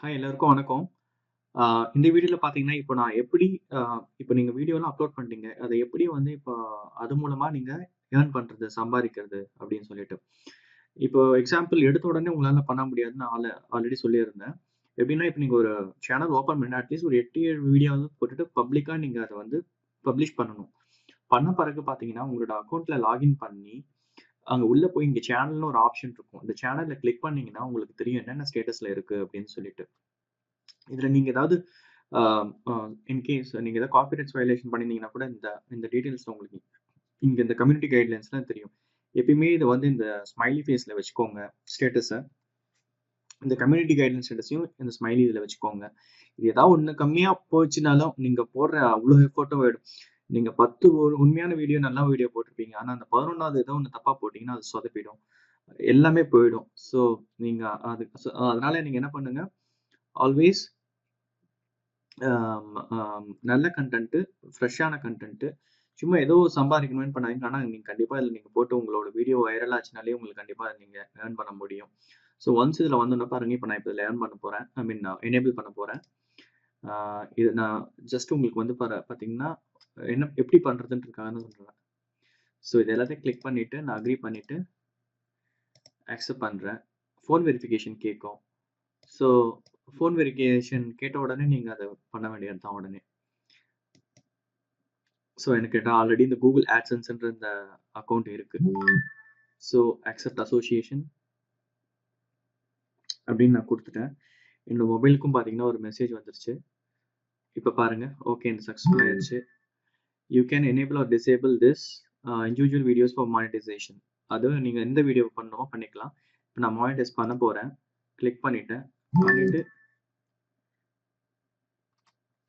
Hi எல்லாருக்கும் வணக்கம். இந்த வீடியோல பார்த்தீங்கன்னா, இப்போ நான் எப்படி இப்போ நீங்க வீடியோலாம் அப்லோட் பண்ணிட்டீங்க. அதை எப்படி வந்து இப்போ அது மூலமா நீங்க ஏர்ன் பண்றது, சம்பாதிக்கிறது அப்படின்னு சொல்லிட்டு. இப்போ எக்ஸாம்பிள் எடுத்த உடனே உங்களால பண்ண முடியாதுன்னு நான் ஆல்ரெடி சொல்லியிருந்தேன். எப்படின்னா, இப்போ நீங்க ஒரு சேனல் ஓப்பன் பண்ணி அட்லீஸ்ட் ஒரு எட்டு ஏழு வீடியோ வந்து போட்டுட்டு பப்ளிக்காக நீங்க அதை வந்து பப்ளிஷ் பண்ணணும். பண்ண பிறகு பார்த்தீங்கன்னா, உங்களோட அக்கௌண்ட்டில் லாகின் பண்ணி, அங்கே உள்ளே போய் இங்கே சேனல்னு ஒரு ஆப்ஷன் இருக்கும். இந்த சேனலில் கிளிக் பண்ணீங்கன்னா, உங்களுக்கு தெரியும் என்னென்ன ஸ்டேட்டஸில் இருக்கு அப்படின்னு சொல்லிட்டு. இதில் நீங்கள் ஏதாவது இன்கேஸ் நீங்கள் ஏதாவது காப்பிரைட்ஸ் வயலேஷன் பண்ணியிருந்தீங்கன்னா கூட இந்த இந்த டீட்டெயில்ஸ் உங்களுக்கு இங்கே இந்த கம்யூனிட்டி கைட்லைன்ஸ்லாம் தெரியும். எப்பயுமே இதை வந்து இந்த ஸ்மைலி ஃபேஸில் வச்சுக்கோங்க ஸ்டேட்டஸை இந்த கம்யூனிட்டி கைட்லைன்ஸ் ஸ்டேட்டஸையும் இந்த ஸ்மைலி இதில் வச்சுக்கோங்க. இது ஏதாவது ஒன்று கம்மியாக போச்சுனாலும், நீங்கள் போடுற அவ்வளோ எஃபோர்ட்டும் போயிடும். நீங்க 10 ஒரு உண்மையான வீடியோ, நல்ல வீடியோ போட்டிருப்பீங்க. ஆனா அந்த 11வது ஏதோ ஒன்று தப்பா போட்டீங்கன்னா, அது சொதப்பிடும். எல்லாமே போயிடும். ஸோ நீங்க அது அதனால நீங்க என்ன பண்ணுங்க, ஆல்வேஸ் நல்ல கண்டென்ட்டு ஃப்ரெஷ்ஷான கண்டென்ட்டு சும்மா ஏதோ சம்பாதிக்கணும்னு பண்ணாங்க ஆனால் நீங்கள் கண்டிப்பாக இதில் நீங்கள் போட்டு உங்களோட வீடியோ வைரல் ஆச்சுனாலே உங்களுக்கு கண்டிப்பாக நீங்கள் ஏர்ன் பண்ண முடியும். ஸோ ஒன்ஸ் இதில் வந்தோன்னா பாருங்க, இப்போ நான் இப்போ இதில் ஏர்ன் பண்ண போறேன். ஐ மீன் நான் எனேபிள் பண்ண போறேன். இது நான் ஜஸ்ட் உங்களுக்கு வந்து பார பார்த்தீங்கன்னா, என்ன எப்படி பண்றதுன்றதுக்காக தான் சொல்கிறேன் ஸோ இது எல்லாத்தையும் கிளிக் பண்ணிவிட்டு நான் அக்ரி பண்ணிவிட்டு அக்செப்ட் பண்ணுறேன் ஃபோன் வெரிஃபிகேஷன் கேட்கும். ஸோ ஃபோன் வெரிஃபிகேஷன் கேட்ட உடனே நீங்கள் அதை பண்ண வேண்டியது தான் உடனே. ஸோ எனக்கு கேட்டால் ஆல்ரெடி இந்த கூகுள் AdSenseன்ற இந்த அக்கௌண்ட் இருக்குது ஸோ அக்செப்ட் அசோசியேஷன் அப்படின்னு நான் கொடுத்துட்டேன் என்னோட மொபைலுக்கும் பார்த்தீங்கன்னா, ஒரு மெசேஜ் வந்துருச்சு. இப்போ பாருங்க, ஓகே இந்த சக்ஸஸ்ஃபுல் ஆயிடுச்சு you can enable or disable this uh individual videos for monetization. அது நீங்க எந்த வீடியோ பண்ணணுமோ பண்ணிக்கலாம். இப்ப நான் மானிட்டைஸ் பண்ண போறேன். கிளிக் பண்ணிட்டேன். பண்ணிட்டு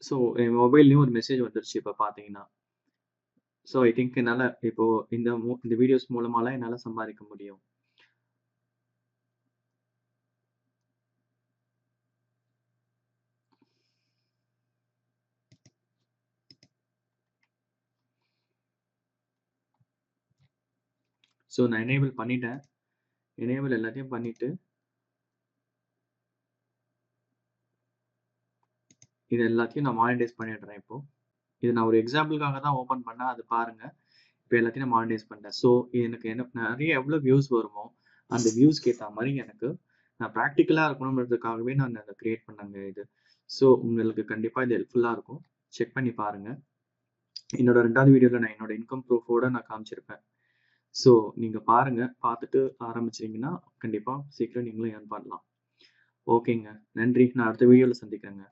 ஸோ என் மொபைல்லயும் ஒரு மெசேஜ் வந்துருச்சு இப்போ பார்த்தீங்கன்னா. ஸோ ஐ திங்க் என்னால இப்போ இந்த மூ இந்த வீடியோஸ் மூலமாலாம் என்னால சம்பாதிக்க முடியும். ஸோ நான் எனேபிள் பண்ணிட்டேன். எனேபிள் எல்லாத்தையும் பண்ணிவிட்டு இது எல்லாத்தையும் நான் மானிடைஸ் பண்ணிடுறேன் இப்போ. இது நான் ஒரு எக்ஸாம்பிளுக்காக தான் ஓப்பன் பண்ணேன். அது பாருங்க. இப்போ எல்லாத்தையும் நான் மானிடைஸ் பண்ணிட்டேன். ஸோ எனக்கு என்ன நிறைய எவ்வளோ வியூஸ் வருமோ, அந்த வியூஸ்க்கு ஏற்ற மாதிரி எனக்கு நான் ப்ராக்டிக்கலாக இருக்கணுன்றதுக்காகவே நான் அதை க்ரியேட் பண்ணேங்க இது. ஸோ உங்களுக்கு கண்டிப்பாக இது ஹெல்ப்ஃபுல்லாக இருக்கும். செக் பண்ணி பாருங்க. என்னோட ரெண்டாவது வீடியோவில் நான் என்னோட இன்கம் ப்ரூஃபோட நான் காமிச்சிருப்பேன். ஸோ நீங்கள் பாருங்கள் பார்த்துட்டு ஆரம்பிச்சிங்கன்னா கண்டிப்பாக சீக்கிரம் நீங்களும் ஏர்ன் பண்ணலாம். ஓகேங்க. நன்றி. நான் அடுத்த வீடியோவில் சந்திக்கிறேங்க.